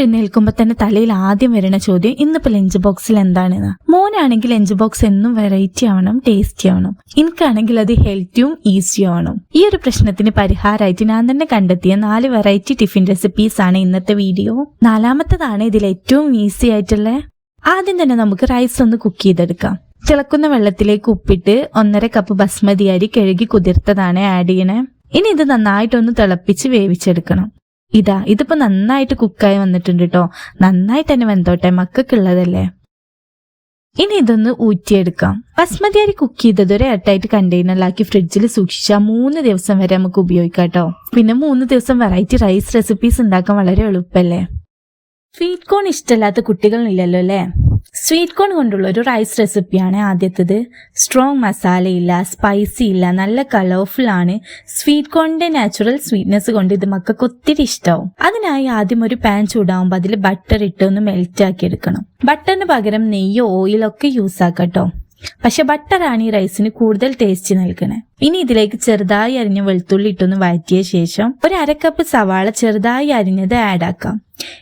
എഴുന്നേൽക്കുമ്പോ തന്നെ തലയിൽ ആദ്യം വരുന്ന ചോദ്യം ഇന്നിപ്പോ ലഞ്ച് ബോക്സിൽ എന്താണെന്ന്. മോനാണെങ്കിൽ ലഞ്ച് ബോക്സ് എന്നും വെറൈറ്റി ആവണം ടേസ്റ്റി ആവണം. എനിക്കാണെങ്കിൽ അത് ഹെൽത്തിയും ഈസിയും ആവണം. ഈ ഒരു പ്രശ്നത്തിന് പരിഹാരമായിട്ട് ഞാൻ തന്നെ കണ്ടെത്തിയ നാല് വെറൈറ്റി ടിഫിൻ റെസിപ്പീസ് ആണ് ഇന്നത്തെ വീഡിയോ നാലാമത്തതാണ് ഇതിൽ ഏറ്റവും ഈസി ആയിട്ടുള്ള. ആദ്യം തന്നെ നമുക്ക് റൈസ് ഒന്ന് കുക്ക് ചെയ്തെടുക്കാം. തിളക്കുന്ന വെള്ളത്തിലേക്ക് ഉപ്പിട്ട് ഒന്നര കപ്പ് ബസ്മതി അരി കഴുകി കുതിർത്തതാണ് ആഡ് ചെയ്യണേ. ഇനി ഇത് നന്നായിട്ടൊന്ന് തിളപ്പിച്ച് വേവിച്ചെടുക്കണം. ഇതാ ഇതിപ്പോ നന്നായിട്ട് കുക്കായി വന്നിട്ടുണ്ട് കേട്ടോ നന്നായിട്ട് തന്നെ വെന്തോട്ടെ മക്കൾക്കുള്ളതല്ലേ? ഇനി ഇതൊന്ന് ഊറ്റിയെടുക്കാം. ബസ്മതി അരി കുക്ക് ചെയ്തത് ഒരു എയർടൈറ്റ് കണ്ടെയ്നറിലാക്കി ഫ്രിഡ്ജിൽ സൂക്ഷിച്ചാൽ മൂന്ന് ദിവസം വരെ നമുക്ക് ഉപയോഗിക്കാം കേട്ടോ പിന്നെ മൂന്ന് ദിവസം വെറൈറ്റി റൈസ് റെസിപ്പീസ് ഉണ്ടാക്കാൻ വളരെ എളുപ്പമല്ലേ സ്വീറ്റ് കോൺ ഇഷ്ടമല്ലാത്ത കുട്ടികളില്ലല്ലോ അല്ലേ? സ്വീറ്റ് കോൺ കൊണ്ടുള്ള ഒരു റൈസ് റെസിപ്പിയാണ് ആദ്യത്തേത്. സ്ട്രോങ് മസാലയില്ല സ്പൈസി ഇല്ല നല്ല കളർഫുൾ ആണ്. സ്വീറ്റ് കോണിന്റെ നാച്ചുറൽ സ്വീറ്റ്നെസ് കൊണ്ട് ഇത് മക്കൾക്ക് ഒത്തിരി ഇഷ്ടമാവും അതിനായി ആദ്യം ഒരു പാൻ ചൂടാവുമ്പോൾ അതിൽ ബട്ടർ ഇട്ട് ഒന്ന് മെൽറ്റ് ആക്കി എടുക്കണം. ബട്ടറിന് പകരം നെയ്യോ ഓയിലോ ഒക്കെ യൂസ് ആക്കട്ടോ. പക്ഷെ ബട്ടറാണ് ഈ റൈസിന് കൂടുതൽ ടേസ്റ്റ് നൽകണേ. ഇനി ഇതിലേക്ക് ചെറുതായി അരിഞ്ഞ വെളുത്തുള്ളി ഇട്ടൊന്ന് വഴറ്റിയ ശേഷം ഒരു അര കപ്പ് സവാള ചെറുതായി അരിഞ്ഞത് ആഡ് ആക്കാം.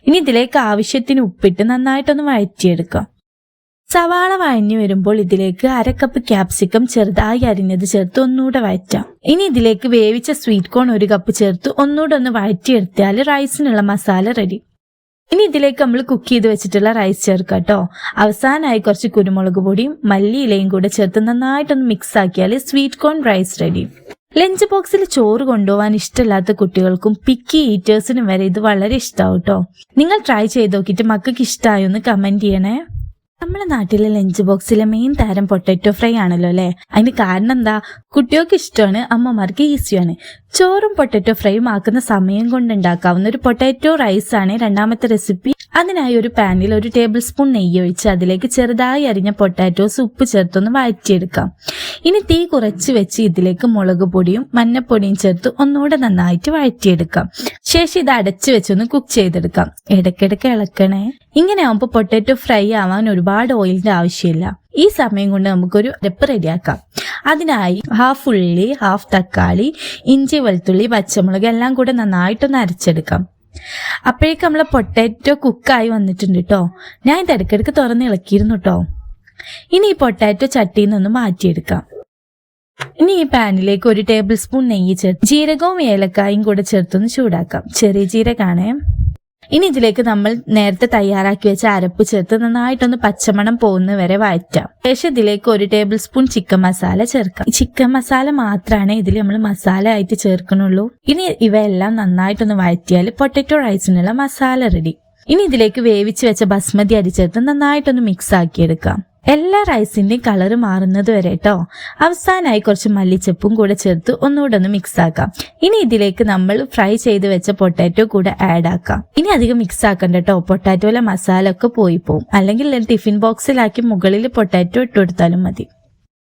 ഇനി ഇതിലേക്ക് ആവശ്യത്തിന് ഉപ്പിട്ട് നന്നായിട്ടൊന്ന് വഴറ്റിയെടുക്കാം. സവാള വഴഞ്ഞു വരുമ്പോൾ ഇതിലേക്ക് അരക്കപ്പ് ക്യാപ്സിക്കം ചെറുതായി അരിഞ്ഞത് ചേർത്ത് ഒന്നുകൂടെ വഴറ്റാം. ഇനി ഇതിലേക്ക് വേവിച്ച സ്വീറ്റ് കോൺ ഒരു കപ്പ് ചേർത്ത് ഒന്നുകൂടെ ഒന്ന് വഴറ്റിയെടുത്താൽ റൈസിനുള്ള മസാല റെഡി ഇനി ഇതിലേക്ക് നമ്മൾ കുക്ക് ചെയ്ത് വെച്ചിട്ടുള്ള റൈസ് ചേർക്കാം കേട്ടോ അവസാനമായി കുറച്ച് കുരുമുളക് പൊടിയും മല്ലിയിലയും കൂടെ ചേർത്ത് നന്നായിട്ടൊന്ന് മിക്സ് ആക്കിയാൽ sweet corn rice ready lunch ബോക്സിൽ ചോറ് കൊണ്ടുപോകാൻ ഇഷ്ടമില്ലാത്ത കുട്ടികൾക്കും പിക്കി ഈറ്റേഴ്സിനും വരെ ഇത് വളരെ ഇഷ്ടമാവും കേട്ടോ നിങ്ങൾ ട്രൈ ചെയ്ത് നോക്കിയിട്ട് മക്കൾക്ക് ഇഷ്ടമായോ എന്ന് കമന്റ് ചെയ്യണേ. നമ്മുടെ നാട്ടിലെ ലഞ്ച് ബോക്സിലെ മെയിൻ താരം പൊട്ടറ്റോ ഫ്രൈ ആണല്ലോ അല്ലേ? അതിന് കാരണം എന്താ? കുട്ടികൾക്ക് ഇഷ്ടമാണ് അമ്മമാർക്ക് ഈസിയാണ്. ചോറും പൊട്ടറ്റോ ഫ്രൈയും ആക്കുന്ന സമയം കൊണ്ട് ഉണ്ടാക്കാവുന്ന ഒരു പൊട്ടാറ്റോ റൈസ് ആണ് രണ്ടാമത്തെ റെസിപ്പി അതിനായി ഒരു പാനിൽ ഒരു ടേബിൾ സ്പൂൺ നെയ്യ് ഒഴിച്ച് അതിലേക്ക് ചെറുതായി അരിഞ്ഞ പൊട്ടാറ്റോസ് ഉപ്പ് ചേർത്തൊന്ന് വഴറ്റിയെടുക്കാം. ഇനി തീ കുറച്ച് വെച്ച് ഇതിലേക്ക് മുളക് പൊടിയും മഞ്ഞപ്പൊടിയും ചേർത്ത് ഒന്നുകൂടെ നന്നായിട്ട് വഴറ്റിയെടുക്കാം. ശേഷം ഇത് അടച്ചു വെച്ചൊന്ന് കുക്ക് ചെയ്തെടുക്കാം. ഇടയ്ക്കിടയ്ക്ക് ഇളക്കണേ. ഇങ്ങനെ ആവുമ്പോ പൊട്ടറ്റോ ഫ്രൈ ആവാൻ ഒരുപാട് ഓയിലിന്റെ ആവശ്യമില്ല. ഈ സമയം കൊണ്ട് നമുക്കൊരു അരപ്പ് റെഡിയാക്കാം. അതിനായി ഹാഫ് ഉള്ളി ഹാഫ് തക്കാളി ഇഞ്ചി വെളുത്തുള്ളി പച്ചമുളക് എല്ലാം കൂടെ നന്നായിട്ടൊന്ന് അരച്ചെടുക്കാം. അപ്പോഴേക്കും നമ്മളെ പൊട്ടാറ്റോ കുക്കായി വന്നിട്ടുണ്ട് കേട്ടോ ഞാൻ ഇത് ഇടയ്ക്കിടയ്ക്ക് തുറന്ന് ഇളക്കിയിരുന്നു കേട്ടോ ഇനി ഈ പൊട്ടാറ്റോ ചട്ടിയിൽ നിന്നൊന്ന് മാറ്റിയെടുക്കാം. ഇനി ഈ പാനിലേക്ക് ഒരു ടേബിൾ സ്പൂൺ നെയ്യ് ചേർത്ത് ജീരകവും ഏലക്കായും കൂടെ ചേർത്തൊന്ന് ചൂടാക്കാം. ചെറിയ ജീരകാണേ. ഇനി ഇതിലേക്ക് നമ്മൾ നേരത്തെ തയ്യാറാക്കി വെച്ച അരപ്പ് ചേർത്ത് നന്നായിട്ടൊന്ന് പച്ചമണം പോകുന്ന വരെ വഴറ്റാം. ശേഷം ഇതിലേക്ക് ഒരു ടേബിൾ സ്പൂൺ ചിക്കൻ മസാല ചേർക്കാം. ചിക്കൻ മസാല മാത്രമാണ് ഇതിൽ നമ്മൾ മസാല ആയിട്ട് ചേർക്കണുള്ളൂ. ഇനി ഇവയെല്ലാം നന്നായിട്ടൊന്ന് വഴറ്റിയാൽ പൊട്ടറ്റോ റൈസിനുള്ള മസാല റെഡി. ഇനി ഇതിലേക്ക് വേവിച്ച് വെച്ച ബസ്മതി അരി ചേർത്ത് നന്നായിട്ടൊന്ന് മിക്സ് ആക്കിയെടുക്കാം. എല്ലാ റൈസിന്റെയും കളർ മാറുന്നത് വരെ കേട്ടോ അവസാനമായി കുറച്ച് മല്ലിച്ചപ്പും കൂടെ ചേർത്ത് ഒന്നുകൂടെ ഒന്ന് മിക്സ് ആക്കാം. ഇനി ഇതിലേക്ക് നമ്മൾ ഫ്രൈ ചെയ്ത് വെച്ച പൊട്ടാറ്റോ കൂടെ ആഡ് ആക്കാം. ഇനി അധികം മിക്സ് ആക്കണ്ട കേട്ടോ പൊട്ടാറ്റോയിലെ മസാല ഒക്കെ പോയി പോവും. അല്ലെങ്കിൽ ടിഫിൻ ബോക്സിലാക്കി മുകളിൽ പൊട്ടാറ്റോ ഇട്ട് കൊടുത്താലും മതി.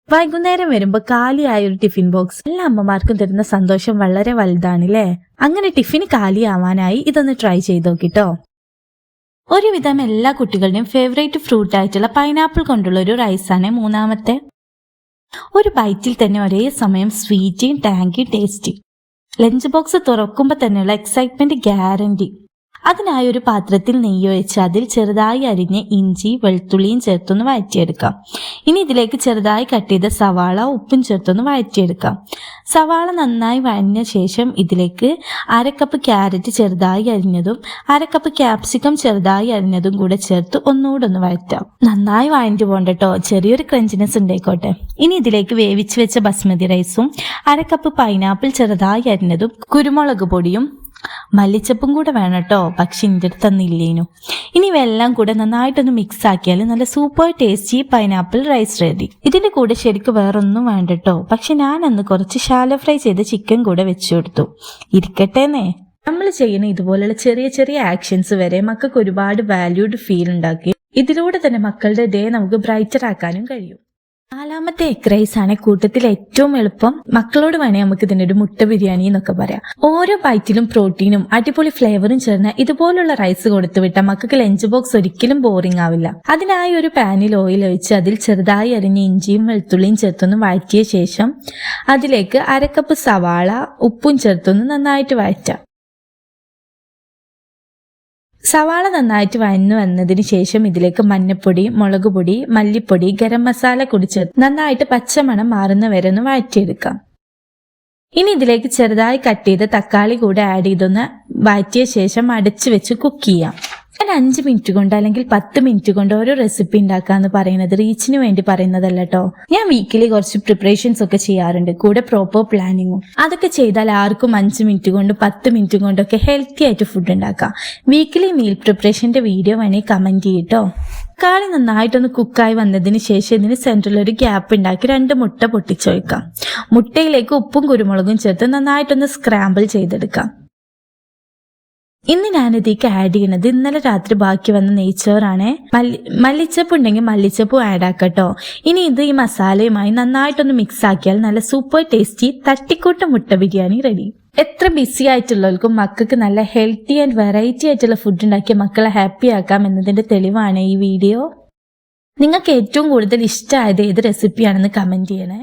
വൈകുന്നേരം വരുമ്പോൾ കാലിയായ ഒരു ടിഫിൻ ബോക്സ് എല്ലാ അമ്മമാർക്കും തരുന്ന സന്തോഷം വളരെ വലുതാണ് അല്ലേ അങ്ങനെ ടിഫിൻ കാലിയാവാനായി ഇതൊന്ന് ട്രൈ ചെയ്ത് നോക്കിട്ടോ ഒരുവിധം എല്ലാ കുട്ടികളുടെയും ഫേവറേറ്റ് ഫ്രൂട്ട് ആയിട്ടുള്ള പൈനാപ്പിൾ കൊണ്ടുള്ള ഒരു റൈസാണ് മൂന്നാമത്തെ. ഒരു ബൈറ്റിൽ തന്നെ ഒരേ സമയം സ്വീറ്റും ടാങ്കി ടേസ്റ്റി ലഞ്ച് ബോക്സ് തുറക്കുമ്പോൾ തന്നെയുള്ള എക്സൈറ്റ്മെന്റ് ഗ്യാരണ്ടി അതിനായി ഒരു പാത്രത്തിൽ നെയ്യ് ഒഴിച്ച് അതിൽ ചെറുതായി അരിഞ്ഞ് ഇഞ്ചി വെളുത്തുള്ളിയും ചേർത്തൊന്ന് വഴറ്റിയെടുക്കാം. ഇനി ഇതിലേക്ക് ചെറുതായി കട്ട് ചെയ്ത സവാള ഉപ്പും ചേർത്തൊന്ന് വഴറ്റിയെടുക്കാം. സവാള നന്നായി വഴഞ്ഞ ശേഷം ഇതിലേക്ക് അരക്കപ്പ് ക്യാരറ്റ് ചെറുതായി അരിഞ്ഞതും അരക്കപ്പ് ക്യാപ്സിക്കം ചെറുതായി അരിഞ്ഞതും കൂടെ ചേർത്ത് ഒന്നുകൂടെ ഒന്ന് വഴറ്റാം. നന്നായി വഴഞ്ഞു പോകണ്ടട്ടോ ചെറിയൊരു ക്രഞ്ചിനെസ് ഉണ്ടായിക്കോട്ടെ. ഇനി ഇതിലേക്ക് വേവിച്ച് വെച്ച ബസ്മതി റൈസും അരക്കപ്പ് പൈനാപ്പിൾ ചെറുതായി അരിഞ്ഞതും കുരുമുളക് പൊടിയും മല്ലിച്ചപ്പും കൂടെ വേണം കേട്ടോ പക്ഷെ എന്റെ അടുത്ത് തന്നില്ലേനു. ഇനി ഇവയെല്ലാം കൂടെ നന്നായിട്ടൊന്ന് മിക്സ് ആക്കിയാൽ നല്ല super tasty pineapple rice ready ഇതിന്റെ കൂടെ ശരിക്കും വേറൊന്നും വേണ്ട കേട്ടോ പക്ഷെ ഞാൻ അന്ന് കുറച്ച് ശാല ഫ്രൈ ചെയ്ത ചിക്കൻ കൂടെ വെച്ചു കൊടുത്തു. ഇരിക്കട്ടേന്നേ. നമ്മൾ ചെയ്യുന്ന ഇതുപോലുള്ള ചെറിയ ചെറിയ ആക്ഷൻസ് വരെ മക്കൾക്ക് ഒരുപാട് വാല്യൂഡ് ഫീൽ ഉണ്ടാക്കി. ഇതിലൂടെ തന്നെ മക്കളുടെ ഡേ നമുക്ക് ബ്രൈറ്റർ ആക്കാനും കഴിയും. നാലാമത്തെ എഗ് റൈസ് ആണ് കൂട്ടത്തിൽ ഏറ്റവും എളുപ്പം. മക്കളോട് വേണേ നമുക്ക് ഇതിന്റെ ഒരു മുട്ട ബിരിയാണി എന്നൊക്കെ പറയാം. ഓരോ ബൈറ്റിലും പ്രോട്ടീനും അടിപൊളി ഫ്ലേവറും ചേർന്ന ഇതുപോലുള്ള റൈസ് കൊടുത്തു വിട്ടാൽ മക്കൾക്ക് ലഞ്ച് ബോക്സ് ഒരിക്കലും ബോറിംഗ് ആവില്ല. അതിനായി ഒരു പാനിൽ ഓയിൽ ഒഴിച്ച് അതിൽ ചെറുതായി അരിഞ്ഞ ഇഞ്ചിയും വെളുത്തുള്ളിയും ചേർത്തൊന്ന് വഴറ്റിയ ശേഷം അതിലേക്ക് അരക്കപ്പ് സവാള ഉപ്പും ചേർത്തൊന്ന് നന്നായിട്ട് വഴറ്റാം. സവാള നന്നായിട്ട് വഴന്നു വന്നതിന് ശേഷം ഇതിലേക്ക് മഞ്ഞപ്പൊടി മുളക് പൊടി മല്ലിപ്പൊടി ഗരം മസാല കുടിച്ച് നന്നായിട്ട് പച്ചമണം മാറുന്ന വരെ ഒന്ന് വഴറ്റിയെടുക്കാം. ഇനി ഇതിലേക്ക് ചെറുതായി കട്ട് ചെയ്ത തക്കാളി കൂടെ ആഡ് ചെയ്തൊന്ന് വഴറ്റിയ ശേഷം അടച്ചു വെച്ച് കുക്ക് ചെയ്യാം. ഞാൻ അഞ്ച് മിനിറ്റ് കൊണ്ട് അല്ലെങ്കിൽ പത്ത് മിനിറ്റ് കൊണ്ട് ഓരോ റെസിപ്പി ഉണ്ടാക്കാന്ന് പറയുന്നത് റീച്ചിന് വേണ്ടി പറയുന്നതല്ല കേട്ടോ ഞാൻ വീക്കിലി കുറച്ച് പ്രിപ്പറേഷൻസ് ഒക്കെ ചെയ്യാറുണ്ട്. കൂടെ പ്രോപ്പർ പ്ലാനിങ്ങും അതൊക്കെ ചെയ്താൽ ആർക്കും അഞ്ച് മിനിറ്റ് കൊണ്ട് പത്ത് മിനിറ്റ് കൊണ്ടൊക്കെ ഹെൽത്തി ആയിട്ട് ഫുഡ് ഉണ്ടാക്കാം. വീക്കിലി മീൽ പ്രിപ്പറേഷന്റെ വീഡിയോ വേണേൽ കമന്റ് ചെയ്യട്ടോ തക്കാളി നന്നായിട്ടൊന്ന് കുക്കായി വന്നതിന് ശേഷം ഇതിന് സെന്ററിൽ ഒരു ഗ്യാപ്പ് ഉണ്ടാക്കി രണ്ട് മുട്ട പൊട്ടിച്ചൊഴിക്കാം. മുട്ടയിലേക്ക് ഉപ്പും കുരുമുളകും ചേർത്ത് നന്നായിട്ടൊന്ന് സ്ക്രാമ്പിൾ ചെയ്തെടുക്കാം. ഇന്ന് ഞാനിതേക്ക് ആഡ് ചെയ്യണത് ഇന്നലെ രാത്രി ബാക്കി വന്ന നെയ്ച്ചോറാണ് മല്ലി മല്ലിച്ചപ്പ് ഉണ്ടെങ്കിൽ മല്ലിച്ചപ്പും ആഡ് ആക്കട്ടോ. ഇനി ഇത് ഈ മസാലയുമായി നന്നായിട്ടൊന്ന് മിക്സ് ആക്കിയാൽ നല്ല സൂപ്പർ ടേസ്റ്റി തട്ടിക്കൂട്ട മുട്ട ബിരിയാണി റെഡി എത്ര ബിസി ആയിട്ടുള്ളവർക്കും മക്കൾക്ക് നല്ല ഹെൽത്തി ആൻഡ് വെറൈറ്റി ആയിട്ടുള്ള ഫുഡ് ഉണ്ടാക്കി മക്കളെ ഹാപ്പി ആക്കാം എന്നതിന്റെ തെളിവാണ് ഈ വീഡിയോ നിങ്ങൾക്ക് ഏറ്റവും കൂടുതൽ ഇഷ്ടമായത് ഏത് റെസിപ്പിയാണെന്ന് കമന്റ് ചെയ്യണേ.